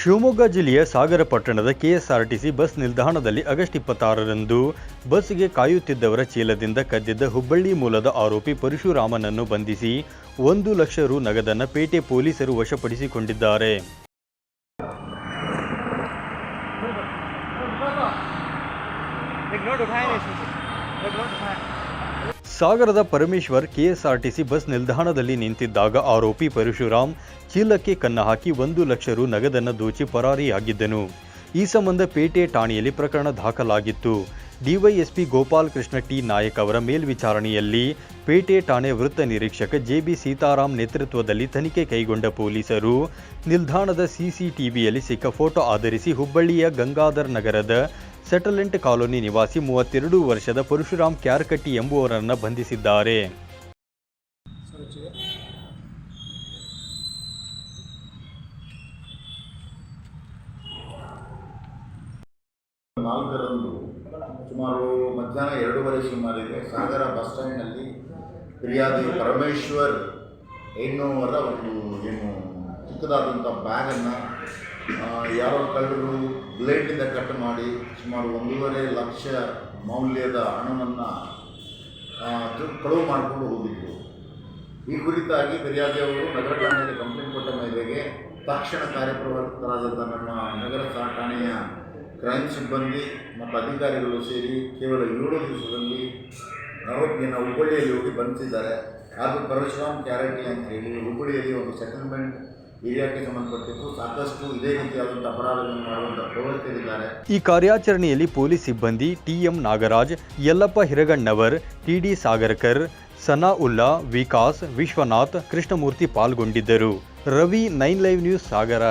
ಶಿವಮೊಗ್ಗ ಜಿಲ್ಲೆಯ ಸಾಗರ ಪಟ್ಟಣದ KSRTC bus ನಿಲ್ದಾಣದಲ್ಲಿ ಆಗಸ್ಟ್ ಇಪ್ಪತ್ತಾರರಂದು ಬಸ್ಗೆ ಕಾಯುತ್ತಿದ್ದವರ ಚೀಲದಿಂದ ಕದ್ದಿದ್ದ ಹುಬ್ಬಳ್ಳಿ ಮೂಲದ ಆರೋಪಿ ಪರಶುರಾಮನನ್ನು ಬಂಧಿಸಿ ಒಂದು ಲಕ್ಷ ರು ನಗದನ್ನು ಪೇಟೆ ಪೊಲೀಸರು ವಶಪಡಿಸಿಕೊಂಡಿದ್ದಾರೆ. ಸಾಗರದ ಪರಮೇಶ್ವರ್ ಕೆಎಸ್ಆರ್ಟಿಸಿ ಬಸ್ ನಿಲ್ದಾಣದಲ್ಲಿ ನಿಂತಿದ್ದಾಗ ಆರೋಪಿ ಪರಶುರಾಮ್ ಚೀಲಕ್ಕೆ ಕನ್ನ ಹಾಕಿ ಒಂದು ಲಕ್ಷ ರು ನಗದನ್ನು ದೋಚಿ ಪರಾರಿಯಾಗಿದ್ದನು. ಈ ಸಂಬಂಧ ಪೇಟೆ ಠಾಣೆಯಲ್ಲಿ ಪ್ರಕರಣ ದಾಖಲಾಗಿತ್ತು. ಡಿವೈಎಸ್ಪಿ ಗೋಪಾಲ್ ಕೃಷ್ಣ ಟಿ ನಾಯಕ್ ಅವರ ಮೇಲ್ವಿಚಾರಣೆಯಲ್ಲಿ ಪೇಟೆ ಠಾಣೆ ವೃತ್ತ ನಿರೀಕ್ಷಕ ಜೆಬಿ ಸೀತಾರಾಮ್ ನೇತೃತ್ವದಲ್ಲಿ ತನಿಖೆ ಕೈಗೊಂಡ ಪೊಲೀಸರು ನಿಲ್ದಾಣದ ಸಿಸಿಟಿವಿಯಲ್ಲಿ ಸಿಕ್ಕ ಫೋಟೋ ಆಧರಿಸಿ ಹುಬ್ಬಳ್ಳಿಯ ಗಂಗಾಧರ್ ನಗರದ ಸೆಟಲ್ಮೆಂಟ್ ಕಾಲೋನಿ ನಿವಾಸಿ ಮೂವತ್ತೆರಡು ವರ್ಷದ ಪರಶುರಾಮ್ ಕ್ಯಾರ್ಕಟ್ಟಿ ಎಂಬುವರನ್ನು ಬಂಧಿಸಿದ್ದಾರೆ. ನಾಲ್ಕರಂದು ಸುಮಾರು ಮಧ್ಯಾಹ್ನ ಎರಡೂವರೆ ಸುಮಾರಿಗೆ ಸಾಗರ ಬಸ್ ಸ್ಟ್ಯಾಂಡ್ನಲ್ಲಿ ಫಿರ್ಯಾದಿ ಪರಮೇಶ್ವರ್ ಎನ್ನುವರ ಒಂದು ಏನು ಚಿಕ್ಕದಾದಂಥ ಬ್ಯಾಗನ್ನು ಯಾರೋ ಕಳ್ಳರು ಬ್ಲೇಡಿಂದ ಕಟ್ ಮಾಡಿ ಸುಮಾರು ಒಂದೂವರೆ ಲಕ್ಷ ಮೌಲ್ಯದ ಹಣವನ್ನು ಕಳುವು ಮಾಡಿಕೊಂಡು ಹೋಗಿದ್ದರು ಈ ಕುರಿತಾಗಿ ಫಿರ್ಯಾದಿಯವರು ನಗರ ಠಾಣೆಯಲ್ಲಿ ಕಂಪ್ಲೇಂಟ್ ಕೊಟ್ಟ ಮೇರೆಗೆ ತಕ್ಷಣ ಕಾರ್ಯಪ್ರವರ್ತರಾದಂಥ ನಮ್ಮ ನಗರ ಠಾಣೆಯ ಕ್ರೈಮ್ ಸಿಬ್ಬಂದಿ ಮತ್ತು ಅಧಿಕಾರಿಗಳು ಸೇರಿ ಕೇವಲ ಏಳು ದಿವಸದಲ್ಲಿ ಆರೋಪಿಯನ್ನು ಹುಬ್ಬಳ್ಳಿಯಲ್ಲಿ ಹೋಗಿ ಬಂಧಿಸಿದ್ದಾರೆ. ಅದು ಪರಶುರಾಮ್ ಕ್ಯಾರೆಟಿ ಅಂತ ಹೇಳಿ ಹುಬ್ಬಳ್ಳಿಯಲ್ಲಿ ಒಂದು ಸೆಟಲ್ಮೆಂಟ್ ಏರಿಯಾಕ್ಕೆ ಸಂಬಂಧಪಟ್ಟಿದ್ದು ಸಾಕಷ್ಟು ಇದೇ ರೀತಿಯಾದಂಥ ಅಪರಾಧಗಳನ್ನು ಮಾಡುವಂಥ ಪ್ರವೃತ್ತಿಯಲ್ಲಿದ್ದಾರೆ. ಈ ಕಾರ್ಯಾಚರಣೆಯಲ್ಲಿ ಪೊಲೀಸ್ ಸಿಬ್ಬಂದಿ ಟಿಎಂ ನಾಗರಾಜ್, ಯಲ್ಲಪ್ಪ ಹಿರಗಣ್ಣವರ್, ಟಿಡಿ ಸಾಗರ್ಕರ್, ಸನಾ ಉಲ್ಲಾ, ವಿಕಾಸ್, ವಿಶ್ವನಾಥ್, ಕೃಷ್ಣಮೂರ್ತಿ ಪಾಲ್ಗೊಂಡಿದ್ದರು. Ravi, nine live news, Sagara.